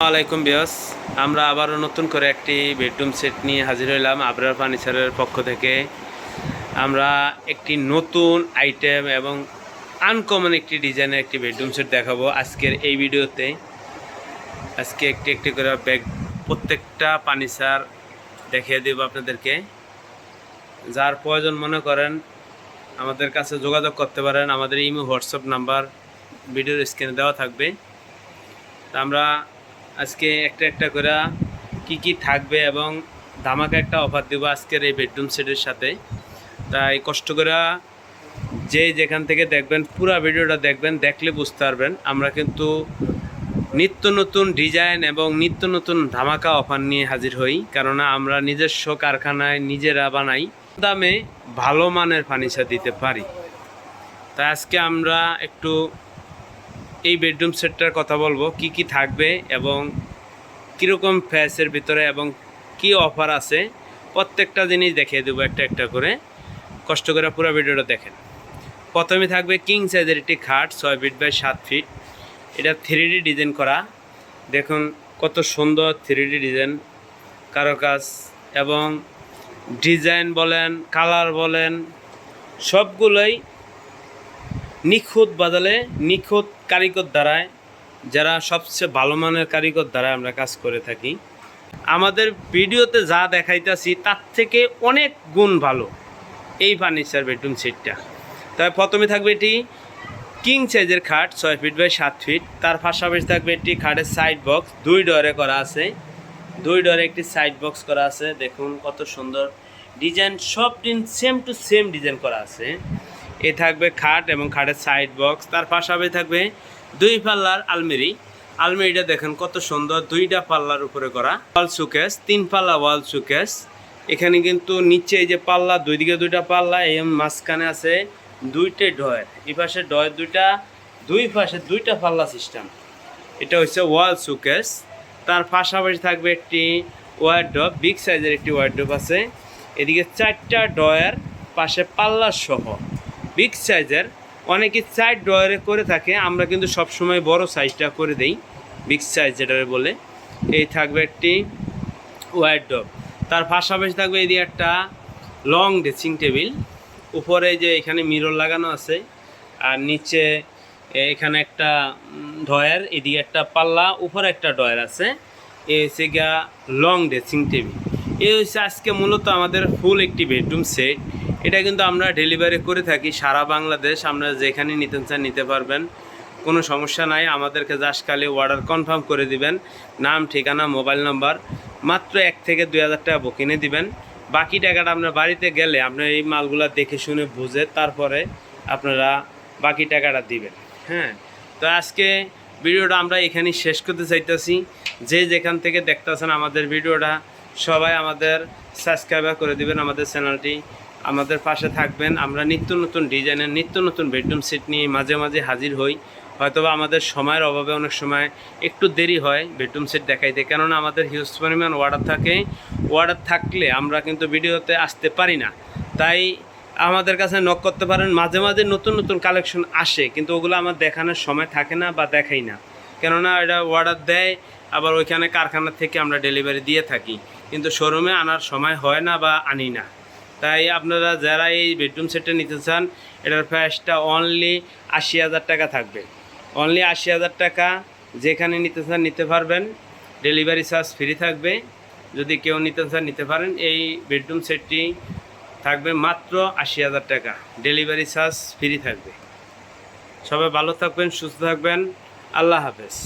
আলাইকুম বিয়স আমরা আবারও নতুন করে একটি বেডরুম সেট নিয়ে হাজির হইলাম আবরার ফার্নিচারের পক্ষ থেকে। আমরা একটি নতুন আইটেম এবং আনকমন একটি ডিজাইনের একটি বেডরুম সেট দেখাবো আজকের এই ভিডিওতে। আজকে একটি একটি করে ব্যাগ প্রত্যেকটা ফার্নিচার দেখিয়ে দেবো আপনাদেরকে। যার প্রয়োজন মনে করেন, আমাদের কাছে যোগাযোগ করতে পারেন। আমাদের ইমো হোয়াটসঅ্যাপ নাম্বার ভিডিওর স্ক্রিনে দেওয়া থাকবে। আমরা আজকে একটা একটা করে কি কি থাকবে এবং ধামাকা একটা অফার দেবো আজকের এই বেডরুম সেটের সাথে। তাই কষ্ট করে যে যেখান থেকে দেখবেন, পুরো ভিডিওটা দেখবেন, দেখলে বুঝতে পারবেন। আমরা কিন্তু নিত্য নতুন ডিজাইন এবং নিত্য নতুন ধামাকা অফার নিয়ে হাজির হই, কেননা আমরা নিজস্ব কারখানায় নিজেরা বানাই, দামে ভালো মানের ফার্নিচার দিতে পারি। তাই আজকে আমরা একটু এই বেডরুম সেটটার কথা বলব, কি কি থাকবে এবং কীরকম ফ্যাসের ভিতরে এবং কি অফার আছে, প্রত্যেকটা জিনিস দেখিয়ে দেবো একটা একটা করে। কষ্ট করে পুরো ভিডিওটা দেখেন। প্রথমে থাকবে কিং সাইজের একটি খাট, ছয় ফিট বাই সাত ফিট এটা থ্রি ডিজাইন করা। দেখুন কত সুন্দর থ্রি ডিজাইন কারও কাজ এবং ডিজাইন বলেন কালার বলেন, সবগুলোই নিখুঁত বাজালে, নিখুঁত কারিগর দ্বারায়, যারা সবচেয়ে ভালো মানের কারিগর দ্বারা আমরা কাজ করে থাকি। আমাদের ভিডিওতে যা দেখাইতেছি, তার থেকে অনেক গুণ ভালো এই ফার্নিচার বেডরুম সেটটা। তবে প্রথমে থাকবে এটি কিং সাইজের খাট, ছয় ফিট বাই সাত ফিট। তার পাশাপাশি থাকবে একটি খাটের সাইড বক্স দুই ডরে করা আছে। দুই ডরে একটি সাইড বক্স করা আছে। দেখুন কত সুন্দর ডিজাইন, সব দিন সেম টু সেম ডিজাইন করা আছে। এ থাকবে খাট এবং খাটের সাইড বক্স তার পাশাপাশি থাকবে দুই পাল্লার আলমারি। আলমারিটা দেখেন কত সুন্দর, দুইটা পাল্লার উপরে করা ওয়াল সুকেস তিন পাল্লা ওয়াল সুকেস এখানে কিন্তু নিচে এই যে পাল্লা, দুই দিকে দুইটা পাল্লা, এই মাঝখানে আছে দুইটা ডয়ের এই পাশে ডয়ের দুইটা, দুই পাশে দুইটা পাল্লা সিস্টেম এটা হচ্ছে ওয়াল সুকেস তার পাশাপাশি থাকবে একটি ওয়ার্ড্রপ বিগ সাইজের একটি ওয়ার্ড্রপ আছে। এদিকে চারটা ডয়ার পাশে পাল্লা সহ বিগ সাইজের। অনেকে সাইড ড্রয়ারে করে থাকে, আমরা কিন্তু সবসময় বড় সাইজটা করে দেই, বিগ সাইজ যেটা বলে। এই থাকবে একটি ওয়ার্ড্রপ তার পাশাপাশি থাকবে এদিকে একটা লং ড্রেসিং টেবিল উপরে যে এখানে মিরর লাগানো আছে, আর নিচে এখানে একটা ডয়ার এদিকে একটা পাল্লা, উপরে একটা ডয়ার আছে। এ হচ্ছে গিয়া লং ড্রেসিং টেবিল এই হচ্ছে আজকে মূলত আমাদের ফুল একটি বেডরুম সেট এটা কিন্তু আমরা ডেলিভারি করে থাকি সারা বাংলাদেশ। আমরা যেখানে নিতে চান নিতে পারবেন। কোনো সমস্যা নাই, আমাদেরকে জাস্ট অর্ডার কনফার্ম করে দিবেন। নাম, ঠিকানা মোবাইল নাম্বার মাত্র এক থেকে দুই হাজার টাকা কিনে দিবেন। বাকি টাকাটা আপনার বাড়িতে গেলে আপনার এই মালগুলা দেখে শুনে বুঝে তারপরে আপনারা বাকি টাকাটা দিবেন। হ্যাঁ তো আজকে ভিডিওটা আমরা এখানেই শেষ করতে চাইতেছি। যে যেখান থেকে দেখতেছেন আমাদের ভিডিওটা, সবাই আমাদের সাবস্ক্রাইবার করে দিবেন আমাদের চ্যানেলটি আমাদের পাশে থাকবেন। আমরা নিত্য নতুন ডিজাইনের, নিত্য নতুন বেডরুম সেট নিয়ে মাঝে মাঝে হাজির হই। হয়তোবা আমাদের সময়ের অভাবে অনেক সময় একটু দেরি হয় বেডরুম সেট দেখাইতে। কেননা আমাদের হিউজ পরিমাণ অর্ডার থাকে। অর্ডার থাকলে আমরা কিন্তু ভিডিওতে আসতে পারি না। তাই আমাদের কাছে নক করতে পারেন। মাঝে মাঝে নতুন নতুন কালেকশন আসে, কিন্তু ওগুলো আমার দেখানোর সময় থাকে না বা দেখাই না। কেননা এটা অর্ডার দেয়, আবার ওইখানে কারখানা থেকে আমরা ডেলিভারি দিয়ে থাকি। কিন্তু শোরুমে আনার সময় হয় না বা আনি না। তাই আপনারা যারা এই বেডরুম সেটটা নিতে চান, এটার প্রাইসটা অনলি আশি হাজার টাকা থাকবে। অনলি আশি হাজার টাকা যেখানে নিতে চান নিতে পারবেন। ডেলিভারি চার্জ ফ্রি থাকবে। যদি কেউ নিতে চান নিতে পারেন, এই বেডরুম সেটটি থাকবে মাত্র আশি হাজার টাকা। ডেলিভারি চার্জ ফ্রি থাকবে। সবাই ভালো থাকবেন, সুস্থ থাকবেন। আল্লাহ হাফেজ।